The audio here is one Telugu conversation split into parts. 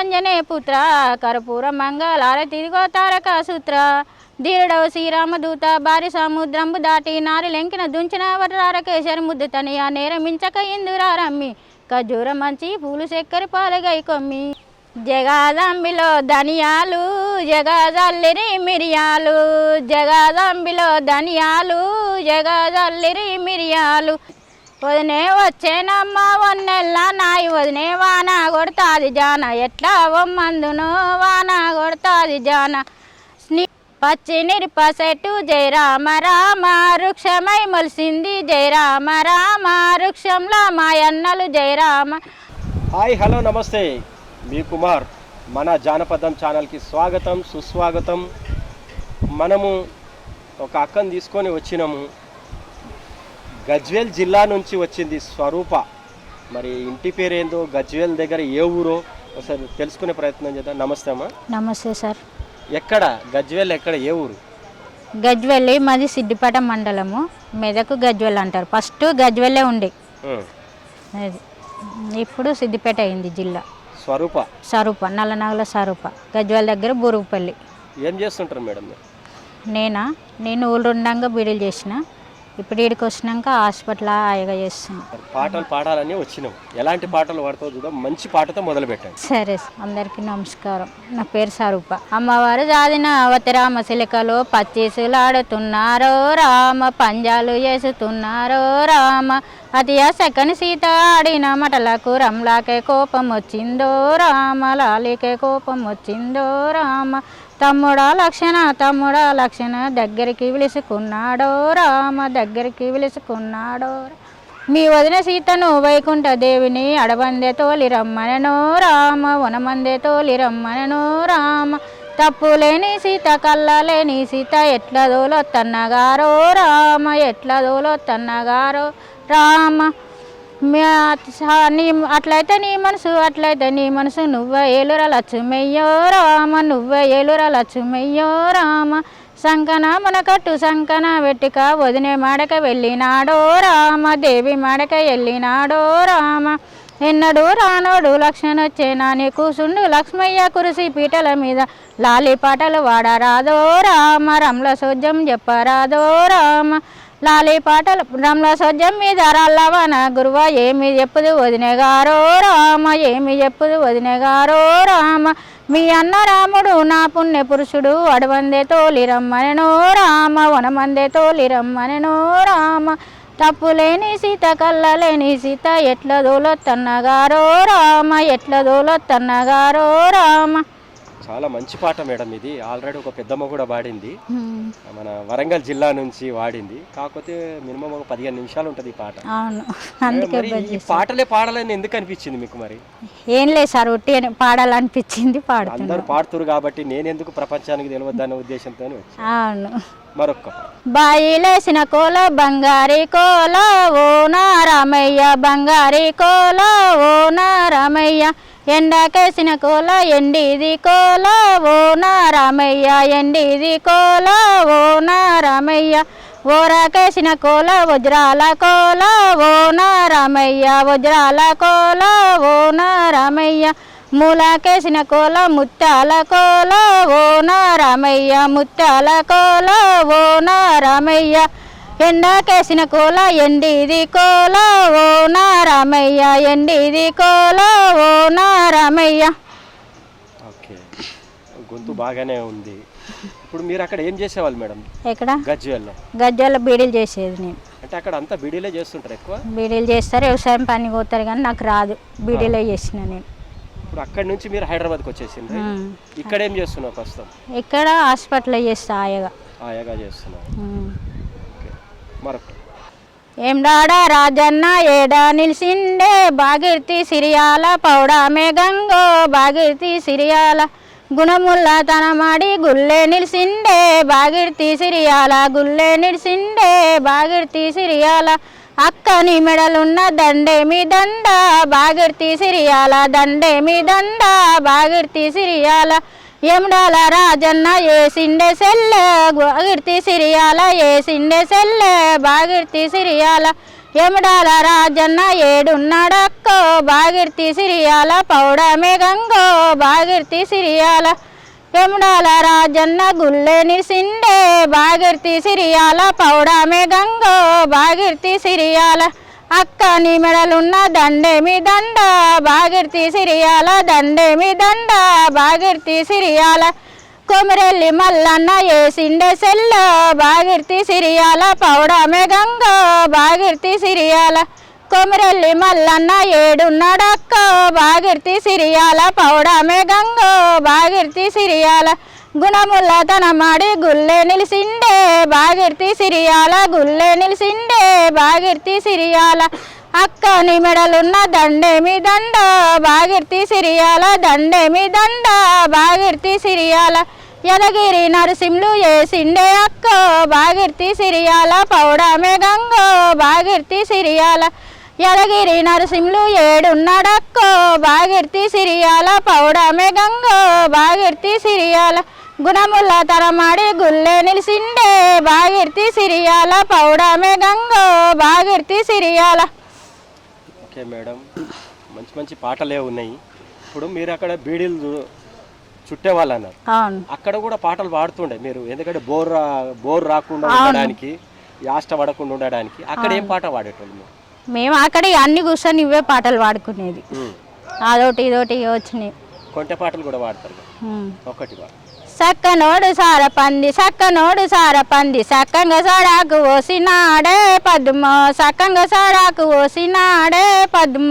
నిరంజనే పుత్ర కర్పూర మంగళారతి ఇదిగో తారక సూత్ర ధీరుడవ శ్రీరామదూత భారీ సముద్రంబు దాటి నారి లెంకిన దుంచిన వరరారకేశరి ముద్దు తనియా నేరమించక ఇందురారమ్మి ఖజూర మంచి పూలు చక్కెర పాలగై కొమ్మి. జగాదంబిలో ధనియాలు జగాజల్లిరి మిరియాలు. జగాదంబిలో ధనియాలు జగజల్లిరి మిరియాలు. వదినే వచ్చేనమ్మ వన్నెల్ల నాయి వదినే వాన కొడతాది జాన. ఎట్లా వమ్మందునో వాన కొడతాది జాన. పచ్చి నిరిప చెట్టు జయ రామ రామ వృక్షమై మొలిసింది జయ రామ రామ వృక్షంలో మాయన్నలు జయ రామ హాయ్ హలో నమస్తే. మీ కుమార్ మన జానపదం ఛానల్కి స్వాగతం సుస్వాగతం. మనము ఒక అక్కను తీసుకొని వచ్చినాము. గజ్వేల్ జిల్లా నుంచి వచ్చింది స్వరూప. మరి ఇంటి పేరు ఏందో గజ్వేల్ దగ్గర ఏ ఊరో ఒకసారి తెలుసుకునే ప్రయత్నం చేద్దాం. నమస్తే అమ్మా. నమస్తే సార్. ఎక్కడ? గజ్వేల్ ఎక్కడ? ఏ ఊరు? గజ్వెల్లి మాది సిద్దిపేట మండలము. మెదకు గజ్వెల్ అంటారు. ఫస్ట్ గజ్వెల్లే ఉండే. అది. ఇప్పుడు సిద్దిపేట అయింది జిల్లా. స్వరూప. సరూప నల్లనాగుల సరూప గజ్వెల్ దగ్గర బురుగుపల్లి. ఏం చేస్తుంటారు మేడం మీరు? నేనా? నేను ఊళ్ళుండంగా బీడీలు చేసిన. ఇప్పుడు ఈడికి వచ్చినాక హాస్పిటల్ ఆయగా చేస్తున్నా పాటలు పాడాలని వచ్చినాం. ఎలాంటి పాటలు పాడతావు చూద్దాం. మంచి పాటతో మొదలు పెట్టండి సరే అందరికీ నమస్కారం. నా పేరు స్వరూప అమ్మవారు జాదిన అవతిరామ శిలికలో పచ్చీసులాడుతున్నారో రామ పంజాలు వేసుతున్నారో రామ. అతి సెకని సీత ఆడిన మటలకు రమ్లాకే కోపం వచ్చిందో రామ లాలికే కోపం వచ్చిందో రామ. తమ్ముడా లక్షణ తమ్ముడా లక్షణ దగ్గరికి పిలుచుకున్నాడో రామ దగ్గరికి పిలుచుకున్నాడో మీ వదిన సీతను వైకుంఠ దేవిని అడవందే తోలి రమ్మననో రామ వనమందే తోలి రమ్మననో రామ. తప్పు లేని సీత కళ్ళ లేని సీత ఎట్ల దోలొత్తన్నగారో రామ ఎట్ల దోలొత్తన్నగారో రామ. నీ అట్లయితే నీ మనసు అట్లయితే నీ మనసు. నువ్వే ఏలుర లక్ష్మయ్యో రామ నువ్వే ఏలుర లక్ష్మయ్యో రామ. సంకన మన కట్టు సంకన వెట్టిక వదినే మాడక వెళ్ళినాడో రామ. దేవి మాడక వెళ్ళినాడో రామ. ఎన్నడు రానోడు లక్ష్మణొచ్చేనా నీ కూసుండు లక్ష్మయ్య కురిసి పీటల మీద. లాలి పాటలు వాడరాదో రామ. రమ్ల సోజ్యం చెప్పరాదో రామ. లాలి పాటలు. రమ్ల సోజ్యం మీద రాళ్ళవన గురువ ఏమి చెప్పుదు వదినగారో రామ ఏమి చెప్పుదు వదినగారో రామ. మీ అన్న రాముడు నా పుణ్య పురుషుడు అడవందే తోలిరమ్మనెనో రామ వనమందే తోలిరమ్మనెనో రామ. తప్పు లేని సీత కళ్ళ లేని సీత ఎట్ల దోలొత్తన్నగారో రామ ఎట్ల దోలొత్తన్నగారో రామ. చాలా మంచి పాట మేడం ఇది. ఆల్రెడీ ఒక పెద్దమ్మ కూడా హ్మ్. మన వరంగల్ జిల్లా నుంచి వాడింది. కాకపోతే మినిమం ఒక పదిహేను నిమిషాలు ఉంటుంది ఈ పాట. ఈ పాటలే పాడాలని ఎందుకు అనిపించింది మీకు మరి? ఏం లేదు సార్ ఉట్టి పాడాలనిపించింది పాడుతున్నా. అందరూ పాడుతురు కాబట్టి నేను ఎందుకు ప్రపంచానికి తెలియద్దనే ఉద్దేశంతో అవును. మరొక్క. బాయిలేసిన కోల బంగారి కోల ఓ నా రామయ్య బంగారి కోల ఓ నా రామయ్య. ఎండాకేసిన కోల ఎండిది కోల ఓ నారామయ్య ఎండిది కోల ఓ నారామయ్య ఓరాకేసిన కోల వజ్రాల కోల ఓ నారామయ్య వజ్రాల కోల ఓ నారామయ్య మూలాకేసిన కోల ముత్యాల కోల ఓ నారామయ్య ముత్యాల కోల ఓ నారామయ్య ఎండాకేసిన కోల ఎండిది కోల ఓ నా రామయ్య ఎండిది కోల ఓ నా రామయ్య ఓకే. గొంతు బాగానే ఉంది. ఇప్పుడు మీరు అక్కడ ఏం చేసేవాళ్ళు మేడం? ఎక్కడ? గజ్వేల్లో గజ్జల బీడీలు చేసేది నేను. అంటే అక్కడ అంతా బిడీలే చేస్తుంటారు ఎక్కువ? బీడీలు చేస్తారు వ్యవసాయం పని పోతారు కానీ నాకు రాదు. బీడీలో చేసిన నేను. ఇప్పుడు అక్కడి నుంచి మీరు హైదరాబాద్కి వచ్చేసింది. ఇక్కడ ఏం చేస్తున్నావు ప్రస్తుతం? ఇక్కడ హాస్పిటల్లో చేస్తా ఆయగా. ఆయాగా చేస్తున్నావు మరొక ఎండాడ రాజన్న ఏడా నిలిసిండే బాగిర్తి సిరియాల పౌడామే గంగో బాగిర్తి సిరియాల. గుణముల్ల తనమాడి గుల్లే నిలిసిండే బాగిర్తి సిరియాల గుల్లే నిలిసిండే బాగిర్తి సిరియాల అక్కని మెడలున్న దండేమి దండ? బాగిర్తి సిరియాల దండేమి దండ? బాగిర్తి సిరియాల ఎముడాల రాజన్న ఏసిండే సెల్లె బాగిర్తి సిరియాల ఏసిండే సెల్లె బాగిర్తి సిరియాల. ఎముడాల రాజన్న ఏడున్నాడక్కో బాగిర్తి సిరియాల పౌడమే గంగో బాగిర్తి సిరియాల. ఎముడాల రాజన్న గుల్లే నిసిండే బాగిర్తి సిరియాల పౌడమే గంగో బాగిర్తి సిరియాల. అక్క నీ మెడలున్న దండేమి దండ బాగిర్తి సిరియాల దండేమి దండ బాగిర్తి సిరియాల. కొమరెల్లి మల్లన్న ఏసిండే సెల్ల బాగిర్తి సిరియాల పౌడమే గంగ బాగిర్తి సిరియాల. కొమరెల్లి మల్లన్న ఏడున్నాడక్క బాగిర్తి సిరియాల పౌడమే గంగ బాగిర్తి సిరియాల. గుణముల్లతనమాడి తన గుల్లే నిలిసిండే బాగిర్తి సిరియాల గుల్లే నిలిసిండే బాగిర్తి సిరియాల అక్క నీ మెడలున్న దండేమి దండ బాగిర్తి సిరియాల దండేమి దండ బాగిర్తి సిరియాల యదగిరి నరసింహులు ఏసిండే అక్క బాగిర్తి సిరియాల పౌడమే గంగో బాగిర్తి సిరియాల యదగిరి నరసింహులు ఏడున్నాడక్కో బాగిర్తి సిరియాల పౌడమే గంగో బాగిర్తి సిరియాల గుణముల్ల తరమాడి గుల్లే నిలిసిండే. బాగిర్తి సిరియాల పౌడమే గంగ బాగిర్తి సిరియాల. Okay madam. మంచి మంచి పాటలే ఉన్నాయి. ఇప్పుడు మీరు అక్కడ బీడీలు చుట్టేవాళ్ళు అన్నారు అక్కడ కూడా పాటలు పాడుతుండే మీరు. ఎందుకంటే బోర్ బోర్ రాకుండా ఉండడానికి యాష్ట పడకుండా ఉండడానికి అక్కడ ఏం పాట పాడేటోళ్ళు మేము అక్కడ అన్ని కూర్చొని ఇవే పాటలు పాడుకునేది. అదొకటి ఇదొకటి వచ్చినాయి. కొంటె పాటలు కూడా పాడతారు. ఒకటి పాడు. సక్కనోడు సార పంది సక్కనోడు సార పంది సక్కంగా సారాకు ఓసినాడే పద్మ సక్కంగా సారాకు ఓసినాడే పద్మ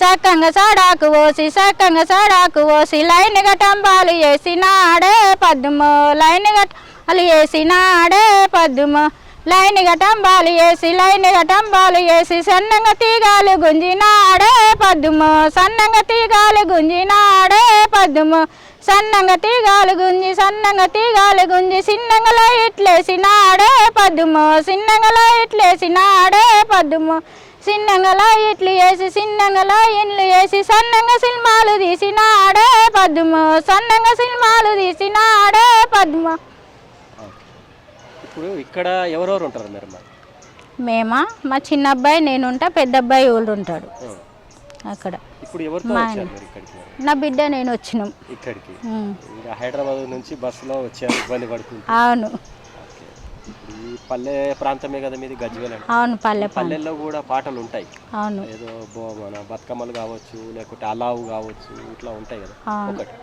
సక్కంగా సాడాకు ఓసి సక్కంగా సాడాకు ఓసి లైన్ గటంబాలు వేసినాడే పద్మ లైన్ గటంబాలు వేసినాడే పద్మ లైన్ గటంబాలు వేసి లైన్ గటంబాలు వేసి సన్నంగా తీగాలు గుంజినాడే పద్మ సన్నంగా తీగాలు గుంజినాడే పద్మ సన్నంగా తీగాలు గుంజి సన్నంగా తీగాలు గుంజి సిన్నంగా ఇట్లేసినాడే పద్దుము సిన్నంగా ఇట్లేసినాడే పద్దుము. సిన్నంగా ఇట్లు వేసి సిన్నంగా ఇండ్లు వేసి సన్నంగా సినిమాలు తీసినాడే పద్దుము. సన్నంగా సినిమాలు తీసినాడే పద్మ ఇప్పుడు ఇక్కడ ఎవరెవరు ఉంటారు మీరు మేమా? మా చిన్న అబ్బాయి నేను ఉంటా పెద్ద అబ్బాయి ఊళ్ళు ఉంటాడు. అక్కడ. ఇప్పుడు ఎవరితో వచ్చారు మీరు ఇక్కడికి? నా బిడ్డ నేను వచ్చినాం. ఇక్కడికి. ఇంకా హైదరాబాద్ నుంచి బస్సులో వచ్చారు ఇబ్బంది పడుకుంటూ అవును. ఈ పల్లె ప్రాంతమే కదా మీది గజ్వేల్ అంటే అవును పల్లె పల్లె పల్లెల్లో కూడా పాటలు ఉంటాయి. అవును. ఏదో బో మన బతుకమ్మలు కావచ్చు లేకుంటే అలావు కావచ్చు ఇట్లా ఉంటాయి కదా. ఒకటి.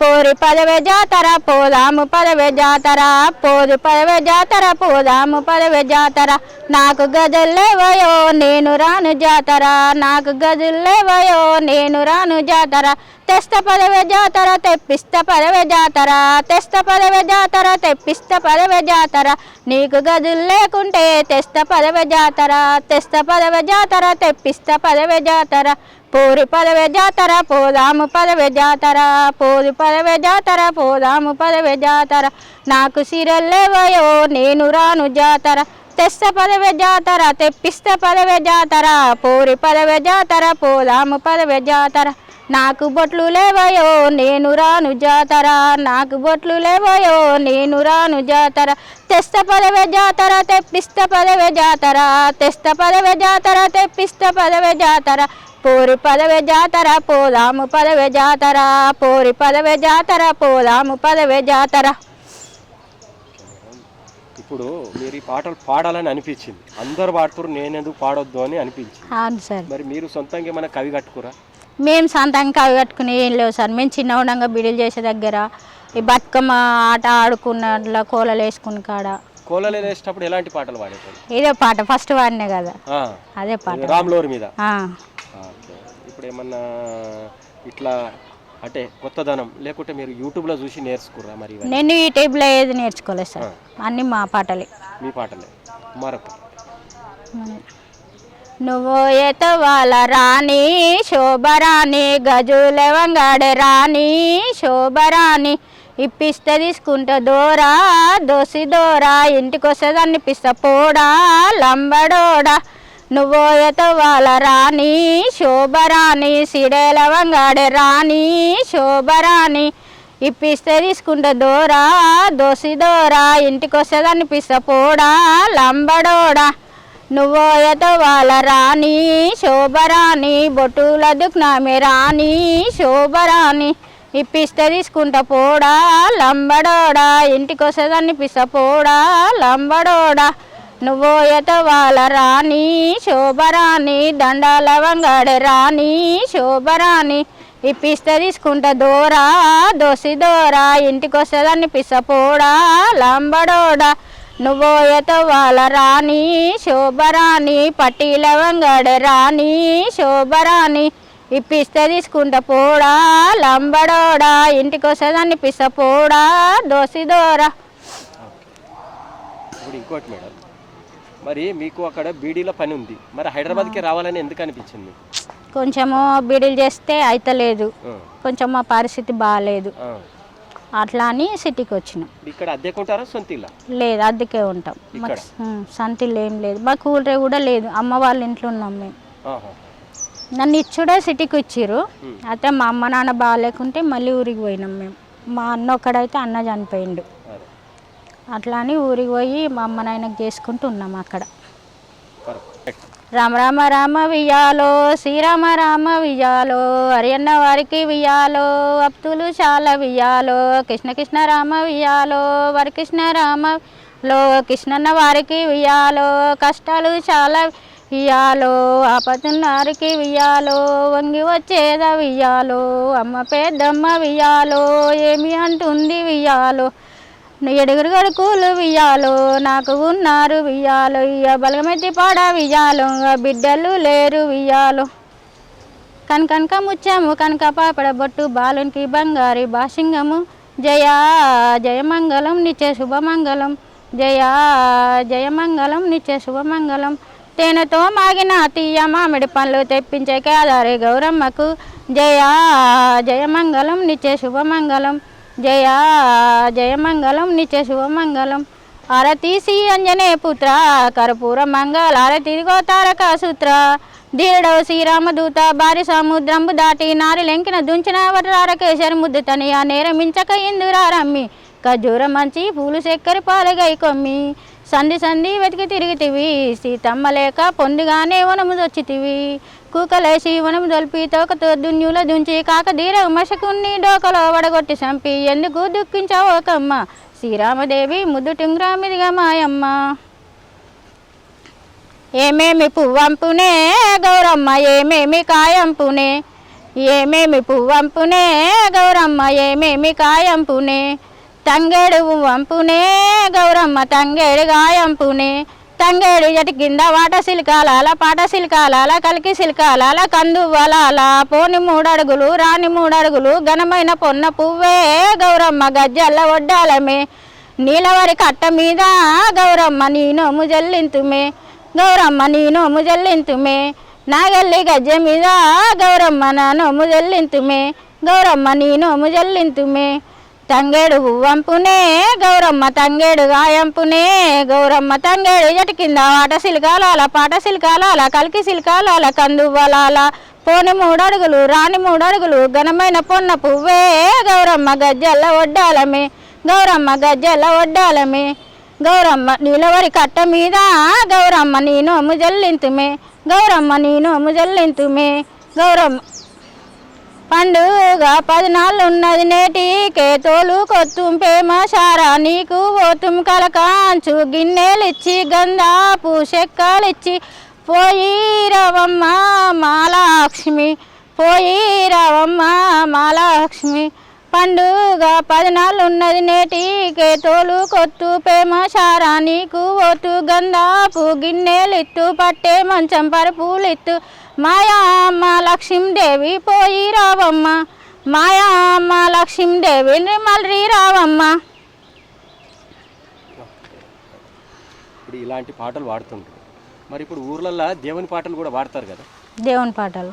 పోరు పదవే జాతర పోదాము పదవే జాతర. పోదు పదవే జాతర పోదాము పదవే జాతర. నాకు గజల్లేవయో నేను రాను జాతర. నాకు గజుల్లేవయో నేను రాను జాతర. తెస్త పదవే జాతర తెప్పిస్త పదవే జాతర తెస్త పదవే జాతర తెప్పిస్త పదవే జాతర నీకు గదులు లేకుంటే తెస్త పదవే జాతర తెస్త పదవే జాతర తెప్పిస్త పదవే జాతర పూరి పదవే జాతర పోదాము పదవే జాతర పూరి పదవే జాతర పోదాము పదవే జాతర నాకు సిరల్లేవయో నేను రాను జాతర. తెస్త పదవే జాతర తెప్పిస్త పదవే జాతర పూరి పదవే జాతర పోదాము పదవే జాతర నాకు బొట్లు లేవయో నేను రాను జాతర. నాకు బొట్లు లేవయో నేను రాను జాతర. తెస్త పదవే జాతర తెప్పిస్త పదవే జాతర. తెస్త పదవే జాతర తెప్పిస్త పదవే జాతర. పోరి పదవే జాతర పోదాము పదవే జాతర. పోరి పదవే జాతర పోదాము పదవే జాతర. ఇప్పుడు మీరు ఈ పాటలు పాడాలని అనిపించింది. అందరు పాడుతున్నారు నేను ఎందుకు పాడొద్దు అని అనిపించింది. అవును సార్. మరి మీరు సొంతంగా ఏమైనా కవి కట్టుకురా? మేము సొంతంగా కవి కట్టుకుని ఏం లేవు సార్. మేము చిన్న ఉండంగా బిడిలు చేసే దగ్గర ఈ బతుకమ్మ ఆట ఆడుకున్నట్ల కోలలు వేసుకుని కాడ. కోలలు వేసేటప్పుడు ఎలాంటి పాటలు పాడేటోళ్ళు? ఇదే పాట ఫస్ట్ వాడినే కదా. అదే పాట. రామ్లోర్ మీద. ఇప్పుడు ఏమన్నా ఇట్లా అంటే కొత్తదనం లేకుంటే మీరు యూట్యూబ్లో చూసి నేర్చుకుర్రా మరి? నేను ఈ టైప్లో ఏది నేర్చుకోలేదు సార్. అన్నీ మా పాటలే. మీ పాటలే. మరొక నువ్వు ఎతవాల రాణి శోభరాణి గజులెవంగాడే రాణి శోభరాణి. ఇప్పిస్తే తీసుకుంటా దోరా దోసి దోరా ఇంటికి అనిపిస్తా పోడా లంబడోడా. నువ్వు ఎతవాల రాణి శోభరాణి సిడేలవంగాడే రాణి శోభరాణి. ఇప్పిస్తే తీసుకుంటా దోరా దోసి దోరా ఇంటికి అనిపిస్తా పోడా లంబడోడా. నువ్వో వాళ్ళ రాణి శోభరాణి బొట్టుల దుక్నామె రాణి శోభరాణి. ఇప్పిస్తే తీసుకుంటా పోడా లంబడోడా. ఇంటికొసేదాన్ని వస్తుందని పిసపోడా లంబడోడా. నువ్వోయత వాళ్ళ రాణి శోభరాణి దండాల వంగడ రాణి శోభరాణి. ఇప్పిస్తే తీసుకుంటా దోరా దోసి దోరా. ఇంటికొసేదాన్ని వస్తుందని పిసపోడా లంబడోడా. నువ్వో ఎతవాల రాణి శోభరాణి పట్టీల వంగడే రాణి శోభరాణి ఇప్పిస్తే తీసుకుంటా పోడా లంబడోడా ఇంటికి వస్తుందని పిసపోడా దోసి దోరా. ఇప్పుడు ఇంకోటి మేడం. మరి మీకు అక్కడ బీడీలో పని ఉంది. మరి హైదరాబాద్కి రావాలని ఎందుకు అనిపించింది? కొంచెము బిడిలు చేస్తే అయితలేదు. ఆ, కొంచెం మా పరిస్థితి బాగాలేదు. అట్లా అని సిటీకి వచ్చినాం. సొంత లేదు అద్దెకే ఉంటాం. మాకు ఏం లేదు. మా కూలరే కూడా లేదు. అమ్మ వాళ్ళ ఇంట్లో ఉన్నాం మేము. నన్ను ఇచ్చుడే సిటీకి ఇచ్చిర్రు. అయితే మా అమ్మ నాన్న బాగాలేకుంటే మళ్ళీ ఊరికి పోయినాం మేము. మా అన్న ఒక్కడైతే అన్న చనిపోయిండు. అట్లా అని ఊరికి పోయి మా అమ్మ నాయనకు చేసుకుంటూ ఉన్నాం అక్కడ. రామ రామ రామ వియ్యాలో శ్రీరామ రామ వియాలో హరియన్న వారికి వియ్యాలో అప్తులు చాలా వియ్యాలో కృష్ణ కృష్ణ రామ వియ్యాలో వరి కృష్ణ రామ లో కృష్ణన్న వారికి వియ్యాలో కష్టాలు చాలా వియ్యాలో ఆపతున్నారికి వియ్యాలో వంగి వచ్చేద వియ్యాలో అమ్మ పెద్దమ్మ వియ్యాలో ఏమి అంటుంది వియ్యాలో ఎడుగురు గడుకులు వియ్యాలో నాకు ఉన్నారు వియ్యాలో ఇయ్య బలగమెత్తి పాడ వియ్యాలు బిడ్డలు లేరు వియ్యాలో. కనకనక ముచ్చాము కనక పాపడ బొట్టు బాలునికి బంగారి బాసింగము జయా జయమంగళం నిత్య శుభమంగళం. జయా జయమంగళం నిత్య శుభమంగళం. తేనెతో మాగిన తీయ మామిడి పండ్లు తెప్పించే కేదారి గౌరమ్మకు. జయా జయమంగళం నిత్య శుభమంగళం. జయ జయమంగళం నిత్య శుభమంగళం అరతీసి అంజనే పుత్ర కర్పూర మంగళ అరతి తారక సూత్ర. ధీరుడవు శ్రీరామదూత భారీ సముద్రంబు దాటి నారి లెంకిన దుంచిన వరరారకేశరి ముద్దు తనియ నేరమించక ఇందురారమ్మి. ఖజూర మంచి పూలు చక్కెర పాలగై కొమ్మి. సంధి సంధి వెతికి తిరిగితివి. సీతమ్మ లేక పొందుగానే వనము దొచ్చితివి. కూకలేసి వనము దొలిపి తోకతో దున్యుల దుంచి కాక ధీర మశకున్ని డోకలో వడగొట్టి చంపి ఎందుకు దుఃఖించావు ఒకమ్మ శ్రీరామదేవి ముద్దు టింగ్రామిదిగా మాయమ్మ. ఏమేమి పువ్వంపునే గౌరమ్మ ఏమేమి కాయంపునే? ఏమేమి పువ్వంపునే గౌరమ్మ ఏమేమి కాయంపునే? తంగేడు వంపునే గౌరమ్మ తంగేడు గాయంపునే. తంగేడు జటి కింద వాట సిలికాలాల పాట సిలికాలాల కలికి సిలికాలాల కందు వలాల. పోని మూడడుగులు రాని మూడడుగులు ఘనమైన పొన్న పువ్వే. గౌరమ్మ గజ్జల్ల ఒడ్డాలమే. నీలవరి కట్ట మీద గౌరమ్మ నీనోము జల్లింతుమే. గౌరమ్మ నీనోము జల్లింతుమే. నాగల్లి గజ్జె మీద గౌరమ్మ నా నోము జల్లింతుమే. గౌరమ్మ నీనోము జల్లింతుమే. తంగేడు హువ్వంపునే గౌరమ్మ తంగేడు గాయంపునే గౌరమ్మ తంగేడు జటి కింద ఆట సిలికాలాల పాట సిలికాలాల కలికి సిలికాలాల కందువలాల. పోని మూడడుగులు రాని మూడడుగులు ఘనమైన పొన్న పువ్వే గౌరమ్మ గజ్జల్ల వడ్డాలమే గౌరమ్మ గజ్జల్ల వడ్డాలమే గౌరమ్మ నీలవరి కట్ట మీద గౌరమ్మ నేను నోము జల్లింతుమే గౌరమ్మ నేను నోము జల్లింతుమే. గౌరమ్మ పండుగ పదినాళ్ళు ఉన్నది నేటికే తోలు కొత్తుంపేమ సారా. నీకు ఓతుం కలకాంచు గిన్నెలిచ్చి గంధాపు చెక్కలిచ్చి. పోయి రవమ్మ మాలక్ష్మి పోయి రవమ్మ మాలక్ష్మి. పండుగ పదినాళ్ళు ఉన్నది నేటికే తోలు కొత్తు ప్రేమ సారా. నీకు ఓతు గంధాపు గిన్నెలిత్తు పట్టే మంచం పరుపులిత్తు. మాయామ్మ లక్ష్మీదేవి పోయి రావమ్మ. మాయామ్మ లక్ష్మీదేవి మళ్ళీ రావమ్మ. ఇప్పుడు ఇలాంటి పాటలు వాడుతుంటారు మరి ఇప్పుడు ఊర్లల్లో దేవుని పాటలు కూడా వాడతారు కదా? దేవుని పాటలు.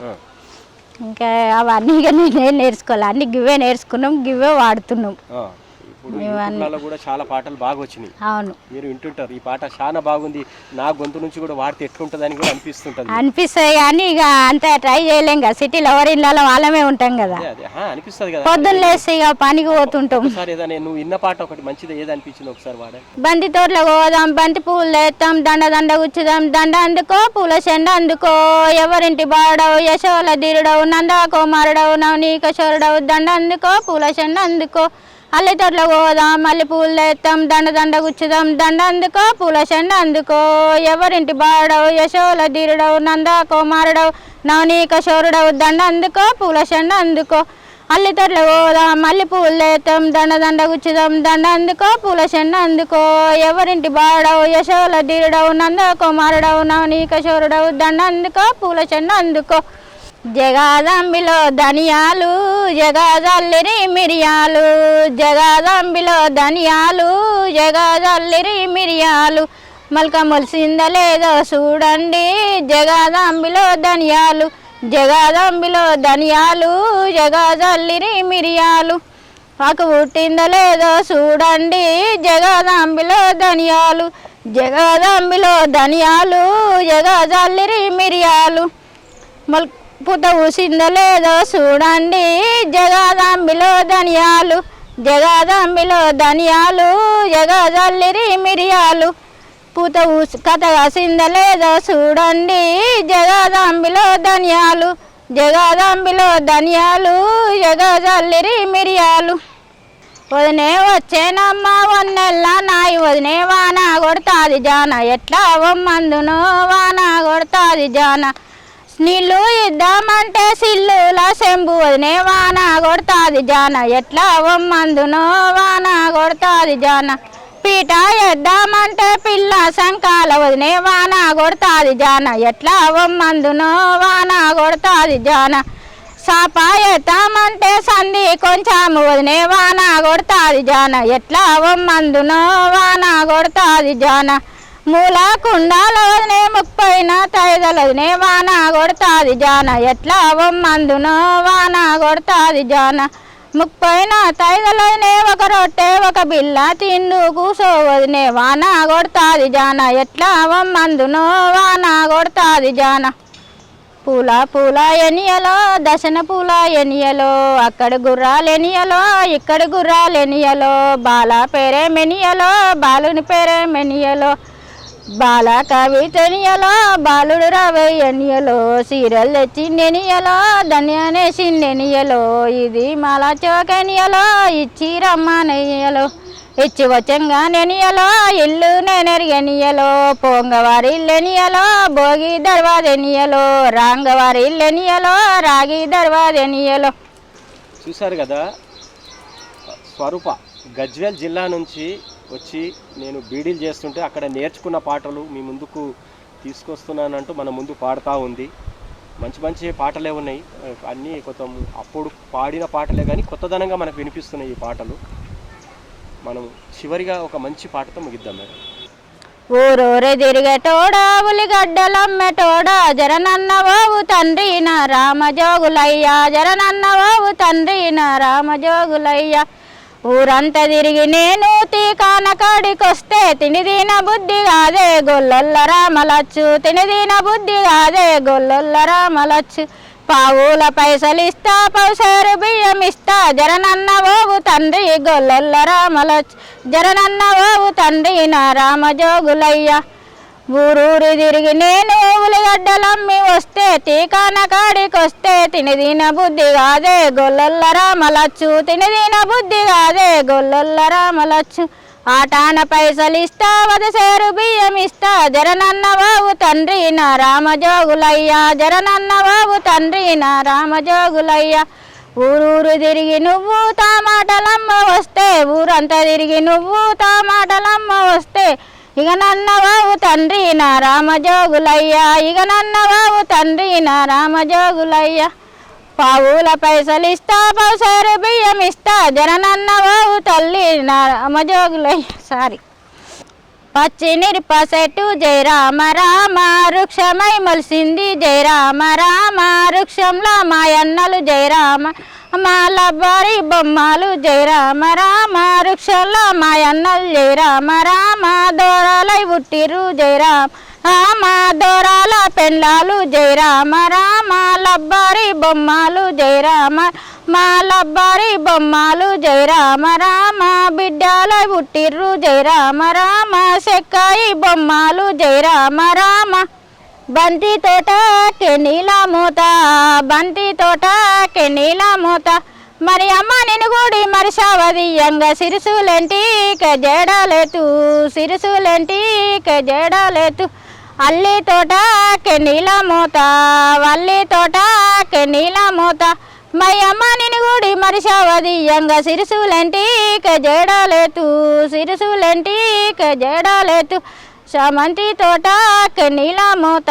ఇంకా అవన్నీ నేనే నేర్చుకోవాలి అన్ని గివే నేర్చుకున్నాం గివే వాడుతున్నాం. ఇప్పుడు యూట్యూబ్లలో కూడా చాలా పాటలు బాగా వచ్చినాయి. అవును. మీరు వింటుంటారు. ఈ పాట చాలా బాగుంది. నా గొంతు నుంచి కూడా వాడితే కూడా అనిపిస్తుంటది. అనిపిస్తాయి కానీ ఇక అంత ట్రై చేయలేం కదా. సిటీలో ఎవరి ఇళ్ళలో వాళ్ళమే ఉంటాం కదా. అదే అదే. ఆ, అనిపిస్తది కదా. పొద్దున్న లేస్తే ఇక పనికి పోతుంటాం. ఒకసారి ఏదైనా నువ్వు ఇన్న పాట ఒకటి మంచిది ఏది అనిపించింది ఒకసారి వాడ? బంతి తోటలో పోదాం బంతి పూలు తెస్తాం దండ దండ గుచ్చుదాం దండ అందుకో పూల చెండ అందుకో. ఎవరింటి బాడవు యశోల ధీరుడవు నందా కుమారుడవు నవనీకశోరుడవు దండ అందుకో పూల చెండ అందుకో. అల్లి తోటలో పోదాం మళ్ళీ పూలు తెస్తాం దండ దండ గుచ్చుదాం. దండ అందుకో పూల చెండ అందుకో. ఎవరింటి బాడవు యశోల ధీరుడవు నందా కుమారుడవు నవనీకశోరుడవు దండ అందుకో పూల చెండ అందుకో. అల్లి తోటలో పోదాం మళ్ళీ పూలు తెస్తాం దండ దండ గుచ్చుదాం. దండ అందుకో పూల చెండ అందుకో. ఎవరింటి బాడవు యశోల ధీరుడవు నంద కుమారుడవు నవనీకశోరుడవు దండ అందుకో పూల చెండ అందుకో. జగాదంబిలో ధనియాలు జగాజల్లిరి మిరియాలు జగాదంబిలో ధనియాలు జగాజల్లిరి మిరియాలు. మల్క మొలిసిందా లేదో చూడండి జగాదంబిలో ధనియాలు జగాదంబిలో ధనియాలు జగాజల్లిరి మిరియాలు. ఆకు పుట్టిందో లేదో చూడండి జగదాంబిలో ధనియాలు జగదాంబిలో ధనియాలు జగజల్లిరి మిరియాలు. మల్ పుత ఊసిందో లేదో చూడండి జగదాంబిలో ధనియాలు జగదాంబిలో ధనియాలు జగజల్లిరి మిరియాలు. పూత ఊసి కథ కాసిందో లేదో చూడండి జగదాంబిలో ధనియాలు జగదాంబిలో ధనియాలు జగజల్లిరి మిరియాలు. వదినే వచ్చేనమ్మ వన్నెల్లా నాయి వదినే వాన కొడతాది జాన ఎట్లా వమ్మందునో వాన కొడతాది జాన. నీళ్ళు ఇద్దామంటే సిల్లుల సెంబు వదినే వాన కొడతాది జాన. ఎట్లా వమ్మందునో వాన కొడతాది జాన. పీట ఎద్దామంటే పిల్ల సంకాల వదినే వాన కొడతాది జాన. ఎట్లా వమ్మందునో వాన కొడతాది జాన. సాప ఎత్తామంటే సంధి కొంచెం వదినే వాన కొడతాది జాన. ఎట్లా వమ్మందునో వాన కొడతాది జాన. మూల కుండాల ముప్పైన తైదల వాన కొడతాది జాన. ఎట్లా మందును వాన కొడతాది జాన. ముప్పైన తైదలనే ఒక రొట్టె ఒక బిల్ల తిండు కూసోవదినే. వాన కొడతాది జాన. ఎట్లా వమ్మందునో వాన కొడతాది జాన. పూల పూల ఎనియలో దశన పూల ఎనియలో అక్కడ గుర్రాలు ఎనియలో ఇక్కడ గుర్రాలు ఎనియలో బాల పేరే మెనియలో బాలుని పేరే మెనియలో. బాల కవితనియలో బాలుడు రావయ్యనియలో సీరియల్ తెచ్చి నెనియలో ఇది మాల చోకనియలో ఇచ్చి రమ్మనెయ్యలో ఇచ్చి వచ్చంగా నెనియలో ఇల్లు నేనెరిగెనియలో పొంగవారి ఇల్లెనియలో భోగి దర్వాదెనియలో రాంగవారి ఇల్లెనియలో రాగి దర్వాదెనియలో చూశారు కదా స్వరూప గజ్వేల్ జిల్లా నుంచి వచ్చి నేను బీడీలు చేస్తుంటే అక్కడ నేర్చుకున్న పాటలు మీ ముందుకు తీసుకొస్తున్నానంటూ మన ముందు పాడుతూ ఉంది. మంచి మంచి పాటలే ఉన్నాయి. అన్నీ కొంచెం అప్పుడు పాడిన పాటలే కానీ కొత్తదనంగా మనకు వినిపిస్తున్నాయి ఈ పాటలు. మనం చివరిగా ఒక మంచి పాటతో ముగిద్దాం మేడం. ఊరూరే తిరిగేటోడా ఉలిగడ్డలమ్మెటోడా జరనన్న బాబు తండ్రి నా రామజోగులయ్యా జరనన్న బాబు తండ్రి నా రామజోగులయ్యా. ఊరంతా తిరిగి నేను తీకాన కాడికొస్తే తినిదీన బుద్ధి కాదే గొల్లొల్ల రామలచ్చు. తినిదీన బుద్ధి కాదే గొల్లొల్ల రామలచ్చు. పావుల పైసలిస్తా పౌసారు బియ్యం ఇస్తా జరనన్న బాబు తండ్రి గొల్లొల్ల రామలచ్చు. జరనన్న బాబు తండ్రి నా రామజోగులయ్యా. ఊరూరి తిరిగి నేను ఉలిగడ్డలమ్మి వస్తే తీకాన కాడికొస్తే తినదిన బుద్ధి కాదే. గొల్లొల్ల రామలచ్చు తినదిన బుద్ధి కాదే. గొల్లొల్ల రామలచ్చు ఆటాన పైసలు ఇస్తా వదసేరు బియ్యం ఇస్తా జరనన్న బాబు తండ్రి నా రామజోగులయ్యా జరనన్న బాబు తండ్రి నా రామజోగులయ్యా. ఊరూరు తిరిగి నువ్వు తా మాటలమ్మ వస్తే ఊరంతా తిరిగి నువ్వు తా మాటలమ్మ వస్తే ఇక నన్న బాబు తండ్రి నా రామజోగులయ్యా. ఇక నన్న బాబు తండ్రి నా రామజోగులయ్యా. పావుల పైసలు ఇస్తా పౌసారు బియ్యం ఇస్తా జననన్న బాబు తల్లి నా రామజోగులయ్య. సారీ పచ్చి నిరుప చెట్టు జై రామ రామ వృక్షమై మలిసింది జై రామ రామ వృక్షంలో మా అన్నలు జై రామ మాల లబ్బారి బొమ్మలు జై రామ రామ మాయన్నలు మా అన్నలు రామ రామ దూరాలై పుట్టిరు రామ రామ దూరాల పెండ్లాలు జై రామ రామ లబ్బారి బొమ్మలు జై రామ మా లబ్బారి బొమ్మలు జై రామ రామ బిడ్డలై పుట్టిర్రు జై రామ రామ సెక్కాయి బొమ్మలు జై రామ రామ. బంతి తోట కెనీల మూత బంతి తోట కెనీల మూత మరి అమ్మ నేను గుడి మరి సవదీయంగా సిరుసులేంటి జడలేతు సిరుసులేంటి జడలేతు. అల్లి తోట కెనీల మూత వల్లి తోట కెనీల మూత మరి అమ్మ నేను గుడి మరి సవదీయంగా సిరుసులేంటి జడలేతు సిరుసులేంటి జడలేతు. చామంతి తోట కెనీల మూత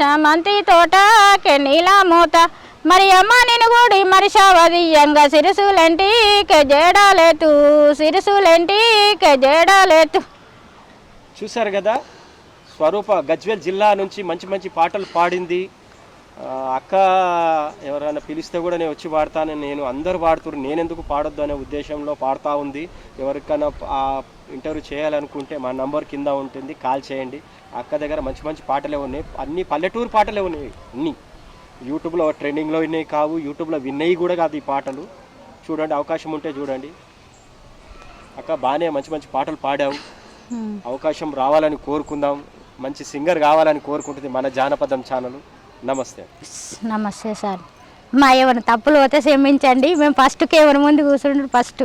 చామంతి తోట కెనీల మూత మరి అమ్మ నేను గుడి మరి సవదీయంగా సిరుసులేంటి జడలేతు సిరుసులేంటి జడలేతు. చూశారు కదా స్వరూప గజ్వేల్ జిల్లా నుంచి మంచి మంచి పాటలు పాడింది. అక్క ఎవరైనా పిలిస్తే కూడా నేను వచ్చి పాడతాను. నేను అందరు పాడుతున్నారు నేను ఎందుకు పాడొద్దు అనే ఉద్దేశంలో పాడుతూ ఉంది. ఎవరికైనా ఇంటర్వ్యూ చేయాలనుకుంటే మా నంబర్ కింద ఉంటుంది కాల్ చేయండి. అక్క దగ్గర మంచి మంచి పాటలే ఉన్నాయి. అన్ని పల్లెటూరు పాటలే ఉన్నాయి అన్నీ. యూట్యూబ్లో ట్రెండింగ్లో విన్నాయి కావు యూట్యూబ్లో విన్నవి కూడా కాదు ఈ పాటలు. చూడండి అవకాశం ఉంటే చూడండి. అక్క బాగానే మంచి మంచి పాటలు పాడావు. అవకాశం రావాలని కోరుకుందాం. మంచి సింగర్ కావాలని కోరుకుంటుంది మన జానపదం ఛానల్. నమస్తే. నమస్తే సార్. మా ఏమైనా తప్పులు పోతే క్షమించండి. మేము ఫస్ట్కి ఎవరి ముందు కూర్చుంటారు ఫస్ట్